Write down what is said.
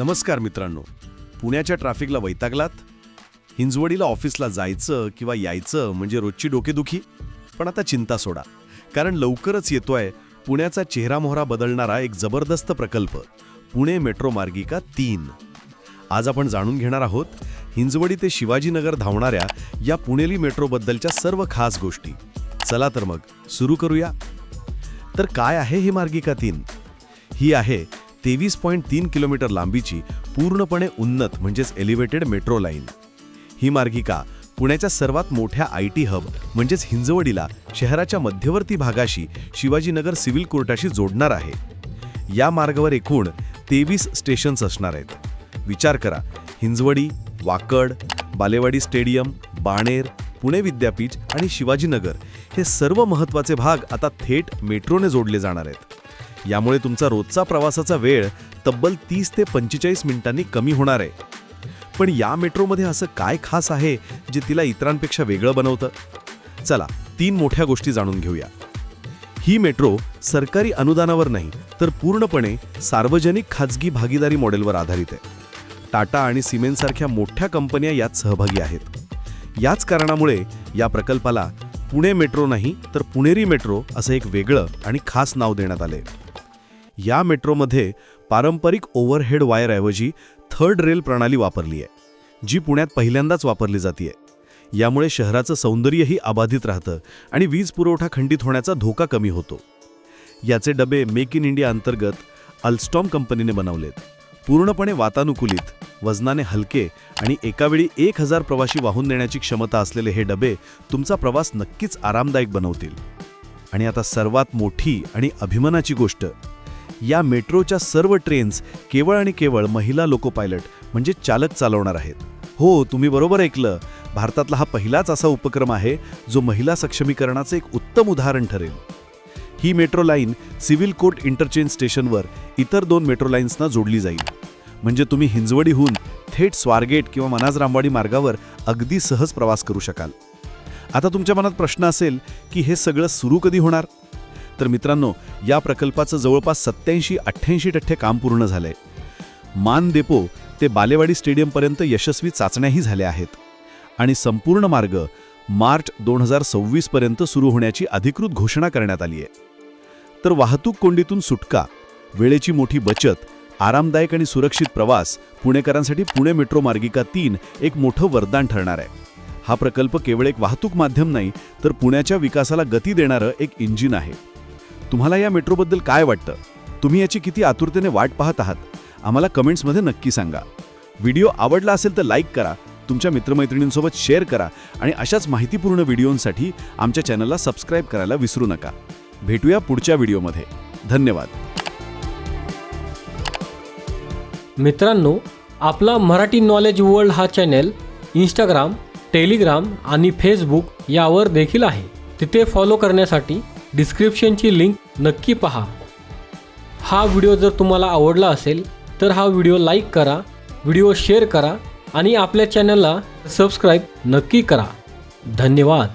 नमस्कार मित्रांनो. पुण्याच्या ट्रॅफिकला वैतागलात? हिंजवडीला ऑफिसला जायचं किंवा यायचं म्हणजे रोजची डोकेदुखी? पण आता चिंता सोडा. कारण लवकरच येतोय पुण्याचा चेहरामोहरा बदलणारा एक जबरदस्त प्रकल्प. पुणे मेट्रो मार्गिका तीन. आज आपण जाणून घेणार आहोत हिंजवडी ते शिवाजीनगर धावणाऱ्या या पुणेली मेट्रोबद्दलच्या सर्व खास गोष्टी. चला तर मग सुरू करूया. तर काय आहे ही मार्गिका तीन? ही आहे तेवीस पॉईंट तीन किलोमीटर लांबीची पूर्णपणे उन्नत म्हणजेच एलिव्हेटेड मेट्रो लाईन ही मार्गिका पुण्याच्या सर्वात मोठ्या आय टी हब म्हणजेच हिंजवडीला शहराच्या मध्यवर्ती भागाशी शिवाजीनगर सिव्हिल कोर्टाशी जोडणार आहे. या मार्गावर एकूण तेवीस स्टेशन्स असणार आहेत. विचार करा हिंजवडी वाकड बालेवाडी स्टेडियम बाणेर पुणे विद्यापीठ आणि शिवाजीनगर हे सर्व महत्त्वाचे भाग आता थेट मेट्रोने जोडले जाणार आहेत. यामुळे तुमचा रोजचा प्रवासाचा वेळ तब्बल तीस ते पंचेचाळीस मिनिटांनी कमी होणार आहे. पण या मेट्रोमध्ये असं काय खास आहे जे तिला इतरांपेक्षा वेगळं बनवतं? चला तीन मोठ्या गोष्टी जाणून घेऊया. ही मेट्रो सरकारी अनुदानावर नाही तर पूर्णपणे सार्वजनिक खाजगी भागीदारी मॉडेलवर आधारित आहे. टाटा आणि सिमेंटसारख्या मोठ्या कंपन्या यात सहभागी आहेत. याच कारणामुळे या प्रकल्पाला पुणे मेट्रो नाही तर पुणेरी मेट्रो असं एक वेगळं आणि खास नाव देण्यात आले या मेट्रोमध्ये पारंपरिक ओव्हरहेड वायरऐवजी थर्ड रेल प्रणाली वापरली आहे जी पुण्यात पहिल्यांदाच वापरली जाते यामुळे शहराचं सौंदर्यही अबाधित राहतं आणि वीज पुरवठा खंडित होण्याचा धोका कमी होतो. याचे डबे मेक इन इंडिया अंतर्गत अल्स्टॉम कंपनीने बनवलेत. पूर्णपणे वातानुकूलित वजनाने हलके आणि एकावेळी एक हजार प्रवाशी वाहून नेण्याची क्षमता असलेले हे डबे तुमचा प्रवास नक्कीच आरामदायक बनवतील. आणि आता सर्वात मोठी आणि अभिमानाची गोष्ट या मेट्रोच्या सर्व ट्रेन्स केवळ आणि केवळ महिला लोको पायलट म्हणजे चालक चालवणार आहेत. हो तुम्ही बरोबर ऐकलं. भारतातला हा पहिलाच असा उपक्रम आहे जो महिला सक्षमीकरणाचं एक उत्तम उदाहरण ठरेल. ही metro line civil court interchange स्टेशनवर इतर दोन मेट्रो लाईन्सना जोडली जाईल. म्हणजे तुम्ही हिंजवडीहून थेट स्वारगेट किंवा मनाज रामवाडी मार्गावर अगदी सहज प्रवास करू शकाल. आता तुमच्या मनात प्रश्न असेल की हे सगळं सुरू कधी होणार? तर मित्रांनो या प्रकल्पाचं जवळपास सत्याऐंशी अठ्ठ्याऐंशी टक्के काम पूर्ण झालंय. मान देपो ते बालेवाडी स्टेडियमपर्यंत यशस्वी चाचण्याही झाल्या आहेत. आणि संपूर्ण मार्ग मार्च दोन हजार सव्वीसपर्यंत सुरू होण्याची अधिकृत घोषणा करण्यात आली आहे तर वाहतूक कोंडीतून सुटका वेळेची मोठी बचत आरामदायक आणि सुरक्षित प्रवास पुणेकरांसाठी पुणे मेट्रो मार्गिका तीन एक मोठं वरदान ठरणार आहे. हा प्रकल्प केवळ एक वाहतूक माध्यम नाही तर पुण्याच्या विकासाला गती देणारं एक इंजिन आहे. तुम्हाला या मेट्रोबद्दल काय वाटतं? तुम्ही याची किती आतुरतेने वाट पाहत आहात? आम्हाला कमेंट्समध्ये नक्की सांगा. व्हिडिओ आवडला असेल तर लाईक करा तुमच्या मित्रमैत्रिणींसोबत शेअर करा आणि अशाच माहितीपूर्ण व्हिडिओंसाठी आमच्या चॅनलला सबस्क्राईब करायला विसरू नका. भेटूया पुढच्या व्हिडिओमध्ये. धन्यवाद. मित्रांनो आपला मराठी नॉलेज वर्ल्ड हा चॅनेल इंस्टाग्राम टेलिग्राम आणि फेसबुक यावर देखील आहे. तिथे फॉलो करण्यासाठी डिस्क्रिप्शनची लिंक नक्की पहा. हा व्हिडिओ जर तुम्हाला आवडला असेल तर हा व्हिडिओ लाईक करा व्हिडिओ शेअर करा आणि आपल्या चॅनलला सबस्क्राईब नक्की करा. धन्यवाद.